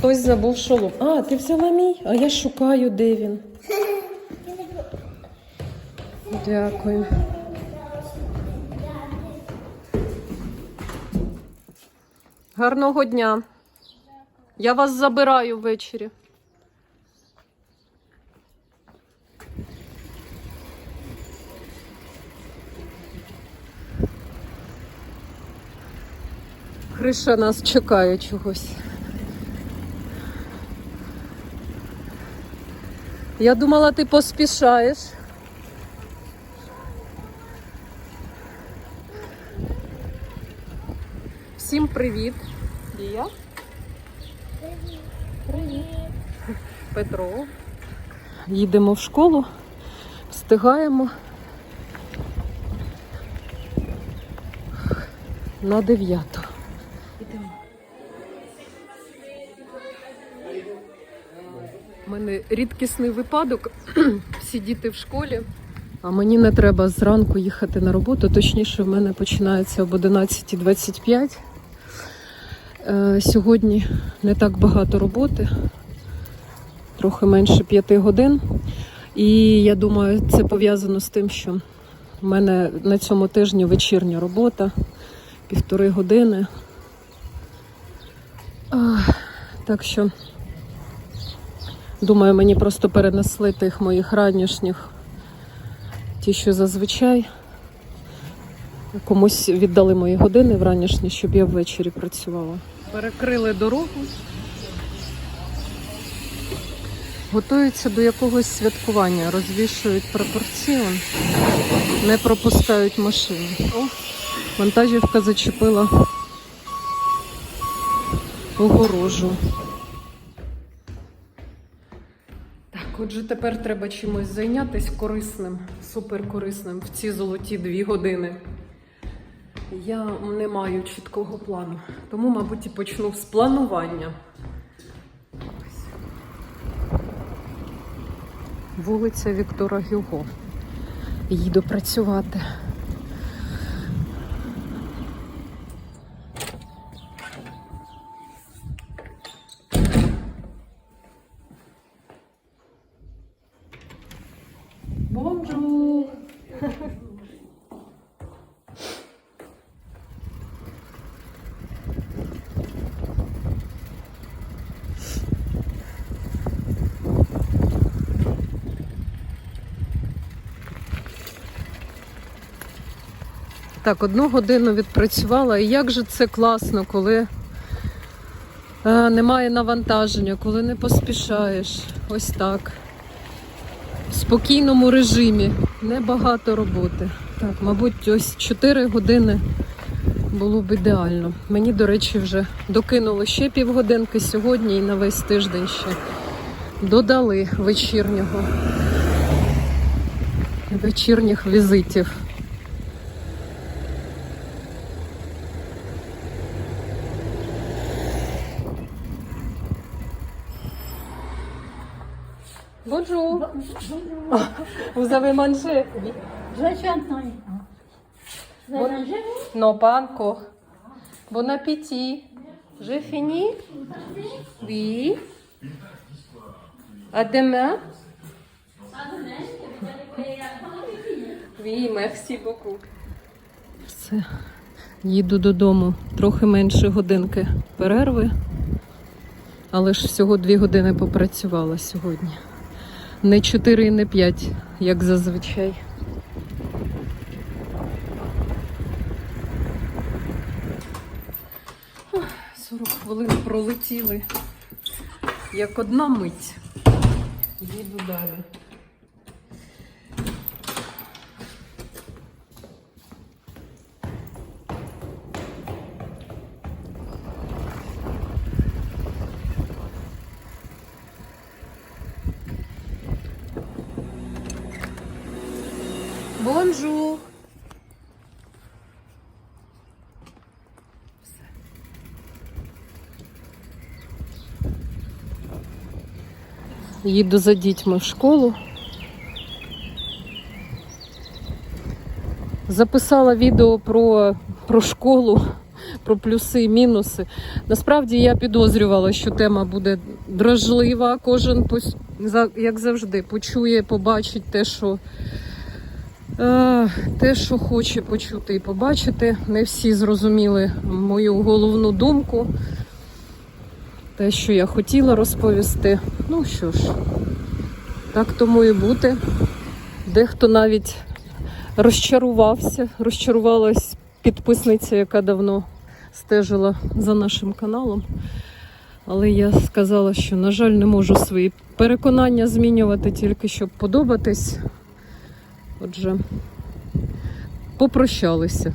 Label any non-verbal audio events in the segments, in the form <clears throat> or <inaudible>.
Хтось забув шолом. А, ти взяла мій? А я шукаю, де він. Дякую. Гарного дня. Я вас забираю ввечері. Криша нас чекає чогось. Я думала, ти поспішаєш. Всім привіт. Дія. Привіт. Петро. Їдемо в школу, встигаємо на дев'яту. Мене рідкісний випадок <clears throat> сидіти в школі. А мені не треба зранку їхати на роботу. Точніше, в мене починається об 11.25. Е, Сьогодні не так багато роботи, трохи менше п'яти годин. І я думаю, це пов'язано з тим, що в мене на цьому тижні вечірня робота, півтори години. Так що, думаю, мені просто перенесли тих моїх ранішніх, ті, що зазвичай. Комусь віддали мої години вранішні, щоб я ввечері працювала. Перекрили дорогу. Готуються до якогось святкування, розвішують прапорці, не пропускають машини. О, вантажівка зачепила огорожу. Отже, тепер треба чимось зайнятися корисним, суперкорисним в ці золоті дві години. Я не маю чіткого плану, тому, мабуть, і почну з планування. Вулиця Віктора Гюго. Їду працювати. Бонжур! Так, одну годину відпрацювала. І як же це класно, коли е, немає навантаження, коли не поспішаєш. Ось так. В спокійному режимі. Небагато роботи. Так, мабуть, ось 4 години було б ідеально. Мені, до речі, вже докинули ще півгодинки сьогодні і на весь тиждень ще додали вечірнього. Вечірніх візитів. Mangé, vous Non, pas encore. Bon appétit. J'ai fini Oui. À demain Oui, merci beaucoup. Все. Їду додому. Трохи менше годинки перерви. Але ж всього дві години попрацювала сьогодні. Не 4 і не 5, як зазвичай. 40 хвилин пролетіли. Як одна мить. Їду далі. Бонжур. Їду за дітьми в школу. Записала відео про, про школу про плюси і мінуси. Насправді я підозрювала, що тема буде дражлива. Кожен як завжди почує, побачить те, що. Е, Те, що хоче почути і побачити, не всі зрозуміли мою головну думку, те, що я хотіла розповісти. Ну що ж, так тому і бути. Дехто навіть розчарувався, розчарувалась підписниця, яка давно стежила за нашим каналом. Але я сказала, що, на жаль, не можу свої переконання змінювати тільки щоб подобатись. Отже, попрощалися.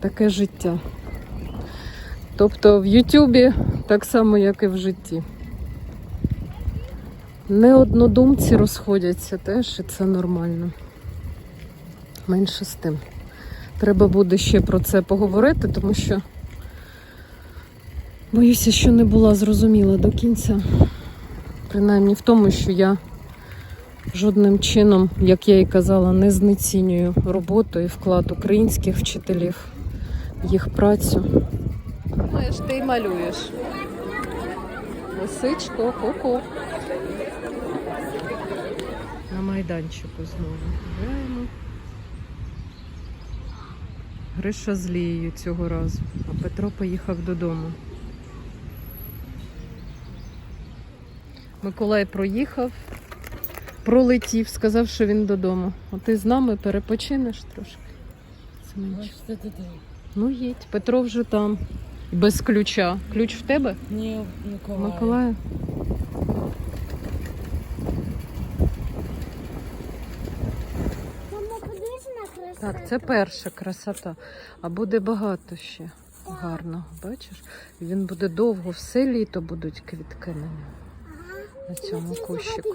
Таке життя. Тобто в Ютубі так само, як і в житті. Неоднодумці розходяться теж, і це нормально. Менше з тим. Треба буде ще про це поговорити, тому що боюся, що не була зрозуміла до кінця. Принаймні в тому, що я жодним чином, як я і казала, не знецінюю роботу і вклад українських вчителів, їх працю. Думаєш, ти й малюєш. Лисичко, ку-ку. На майданчику знову граємо. Гриша з Лією цього разу, а Петро поїхав додому. Миколай проїхав, пролетів, сказав, що він додому. А ти з нами перепочинеш трошки. Семенчик. Ну їдь, Петро вже там. Без ключа. Ключ в тебе? Ні. Миколая? Красоту. Так, це перша красота. А буде багато ще гарного. Бачиш? Він буде довго, все літо будуть квітки на ньому. На цьому кущику.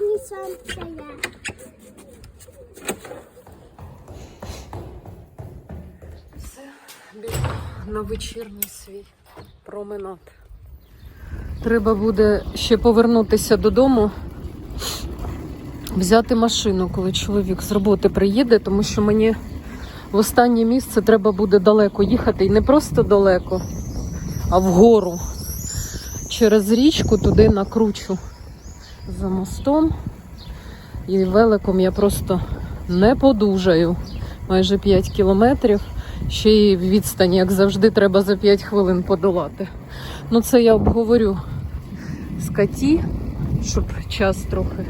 Все, біжу на вечірній свій променад. Треба буде ще повернутися додому, взяти машину, коли чоловік з роботи приїде, тому що мені в останнє місце треба буде далеко їхати. І не просто далеко, а вгору. Через річку туди накручу за мостом. І великом я просто не подужаю. Майже 5 кілометрів. Ще й відстань, як завжди, треба за 5 хвилин подолати. Ну, це я обговорю з Каті, щоб час трохи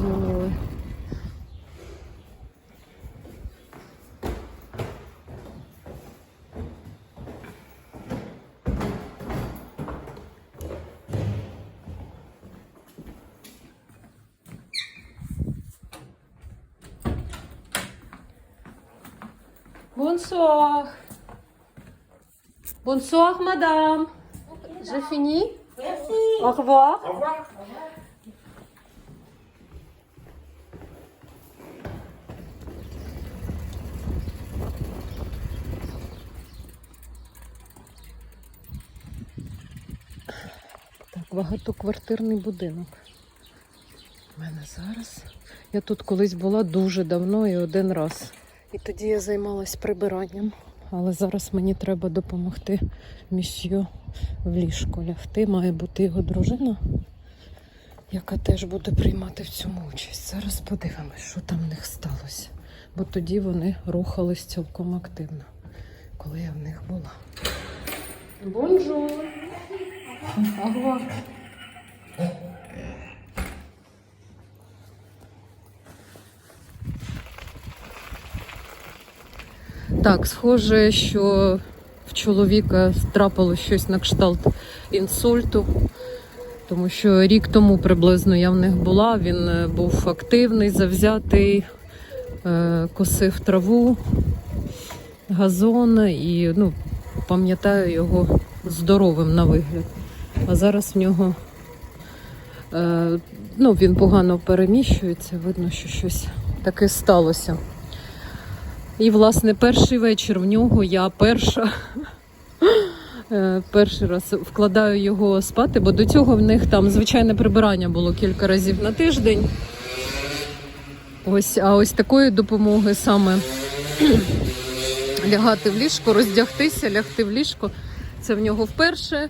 змінили. Bonsoir. Bonsoir, madame. J'ai fini Au revoir. Au revoir. Так, багатоквартирний будинок. У мене зараз. Я тут колись була дуже давно і один раз. І тоді я займалась прибиранням. Але зараз мені треба допомогти місьйо в ліжко лягти. Має бути його дружина, яка теж буде приймати в цьому участь. Зараз подивимось, що там в них сталося. Бо тоді вони рухались цілком активно, коли я в них була. Бонжур! Ага. Так, схоже, що в чоловіка трапило щось на кшталт інсульту, тому що рік тому приблизно я в них була. Він е, був активний, завзятий, е, косив траву, газон і ну, пам'ятаю його здоровим на вигляд. А зараз в нього е, ну, він погано переміщується, видно, що щось таке сталося. І, власне, перший вечір в нього я перша. е, Перший раз вкладаю його спати, бо до цього в них там звичайне прибирання було кілька разів на тиждень. Ось, а ось такої допомоги саме лягати в ліжко, роздягтися, лягти в ліжко. Це в нього вперше.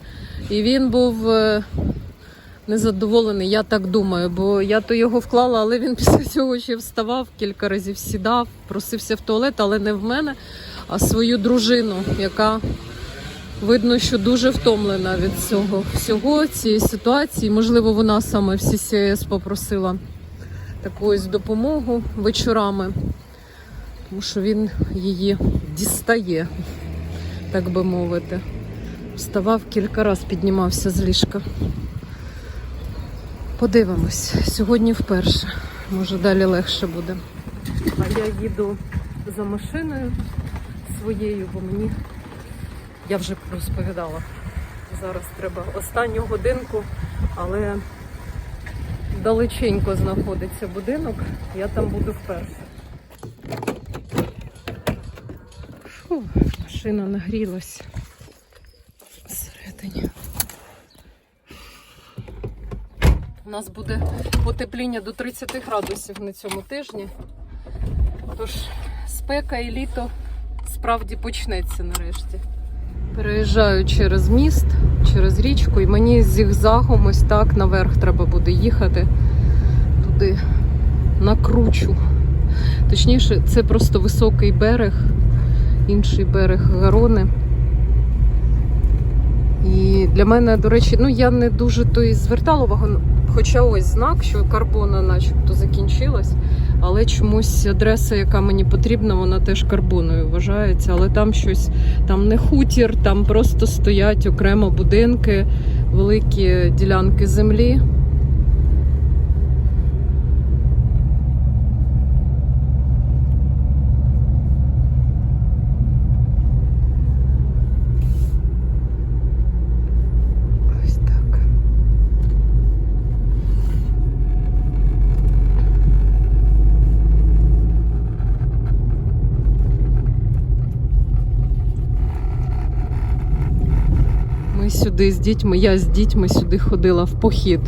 І він був е, незадоволений, я так думаю, бо я то його вклала, але він <laughs> після цього ще вставав, кілька разів сідав, просився в туалет, але не в мене, а свою дружину, яка видно, що дуже втомлена від цього всього, цієї ситуації. Можливо, вона саме в CCS попросила таку ось допомогу вечорами, тому що він її дістає, так би мовити. Вставав кілька разів, піднімався з ліжка. Подивимось. Сьогодні вперше. Може далі легше буде. А я їду за машиною своєю, бо мені я вже розповідала. Зараз треба останню годинку, але далеченько знаходиться будинок. Я там буду вперше. Фу, машина нагрілась всередині. У нас буде потепління до 30 градусів на цьому тижні. Тож спека і літо справді почнеться нарешті. Переїжджаю через міст, через річку, і мені зігзагом ось так наверх треба буде їхати туди на кручу. Точніше, це просто високий берег, інший берег Гарони. І для мене, до речі, ну я не дуже то і звертала увагу, хоча ось знак, що карбона начебто закінчилась, але чомусь адреса, яка мені потрібна, вона теж карбоною вважається. Але там щось, там не хутір, там просто стоять окремо будинки, великі ділянки землі. Ось так. Ми сюди з дітьми, я з дітьми сюди ходила в похід.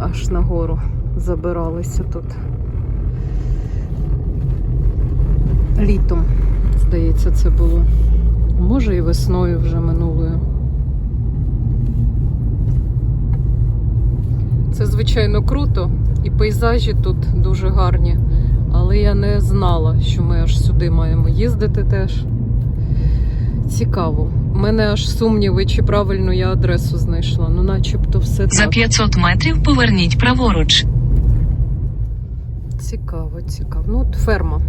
Аж нагору забиралися тут. Літом, здається, це було. Може і весною вже минулою. Це, звичайно, круто, і пейзажі тут дуже гарні. Але я не знала, що ми аж сюди маємо їздити теж. Цікаво. Мене аж сумніви, чи правильно я адресу знайшла. Ну, начебто, все За так. 500 метрів поверніть праворуч. Цікаво, цікаво. Ну, от ферма.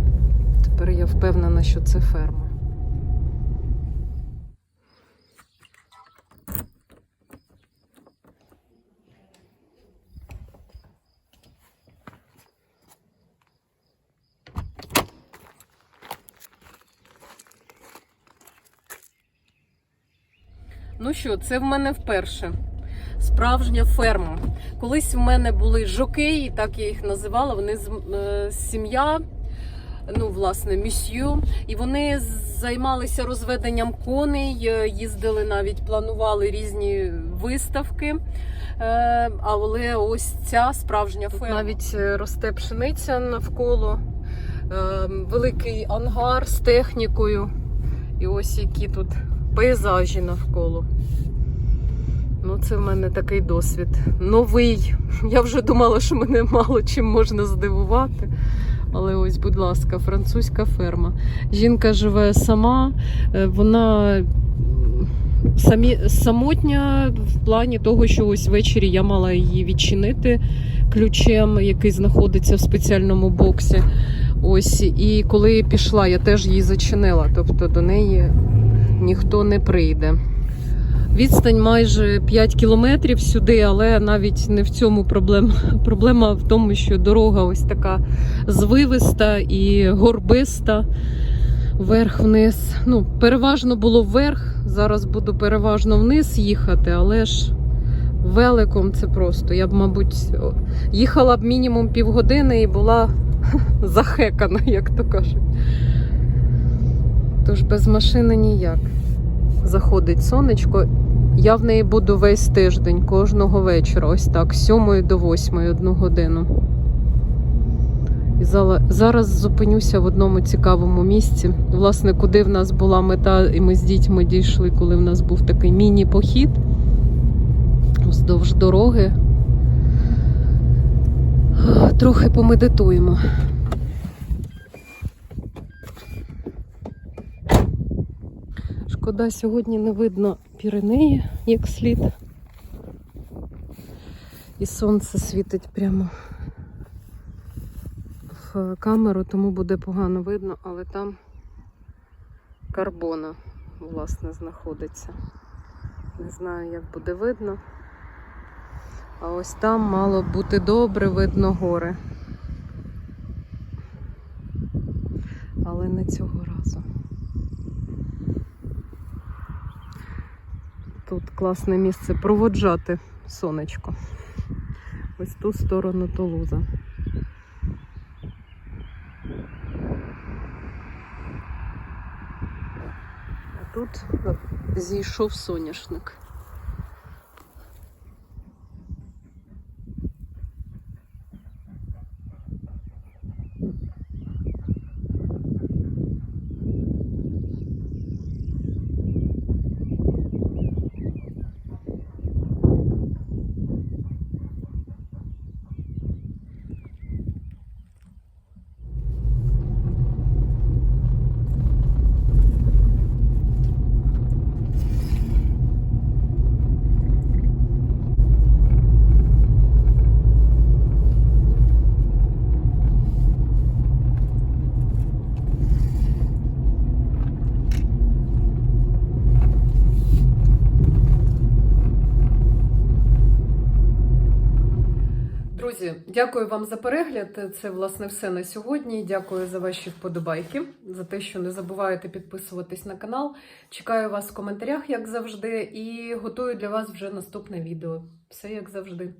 Тепер я впевнена, що це ферма. Ну що, це в мене вперше. Справжня ферма. Колись в мене були жокеї, так я їх називала. Вони з е, сім'я, ну, власне, місью. І вони займалися розведенням коней, е, їздили навіть, планували різні виставки. Е, Але ось ця справжня ферма. Навіть е, росте пшениця навколо, е, великий ангар з технікою. І ось які тут пейзажі навколо. Ну, це в мене такий досвід. Новий. Я вже думала, що мене мало чим можна здивувати. Але ось, будь ласка, французька ферма. Жінка живе сама, е, вона самі, самотня в плані того, що ось ввечері я мала її відчинити ключем, який знаходиться в спеціальному боксі. Ось, і коли пішла, я теж її зачинила, тобто до неї ніхто не прийде. Відстань майже 5 кілометрів сюди, але навіть не в цьому проблема. <laughs> Проблема в тому, що дорога ось така звивиста і горбиста. Вверх-вниз. Ну, переважно було вверх. Зараз буду переважно вниз їхати, але ж великом це просто. Я б, мабуть, їхала б мінімум півгодини і була <laughs> захекана, як то кажуть. Тож без машини ніяк заходить сонечко. Я в неї буду весь тиждень, кожного вечора, ось так, з 7 до 8 одну годину. І зараз зупинюся в одному цікавому місці. Власне, куди в нас була мета, і ми з дітьми дійшли, коли в нас був такий міні-похід вздовж дороги. Трохи помедитуємо. Шкода, сьогодні не видно Піренеї як слід. І сонце світить прямо в камеру, тому буде погано видно, але там карбона, власне, знаходиться. Не знаю, як буде видно. А ось там мало бути добре видно гори. Але не цього разу. Тут класне місце проводжати сонечко. Ось ту сторону Тулуза. А тут зійшов соняшник. Дякую вам за перегляд. Це власне все на сьогодні. Дякую за ваші вподобайки, за те, що не забуваєте підписуватись на канал. Чекаю вас в коментарях, як завжди, і готую для вас вже наступне відео. Все як завжди.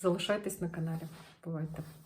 Залишайтесь на каналі. Бувайте!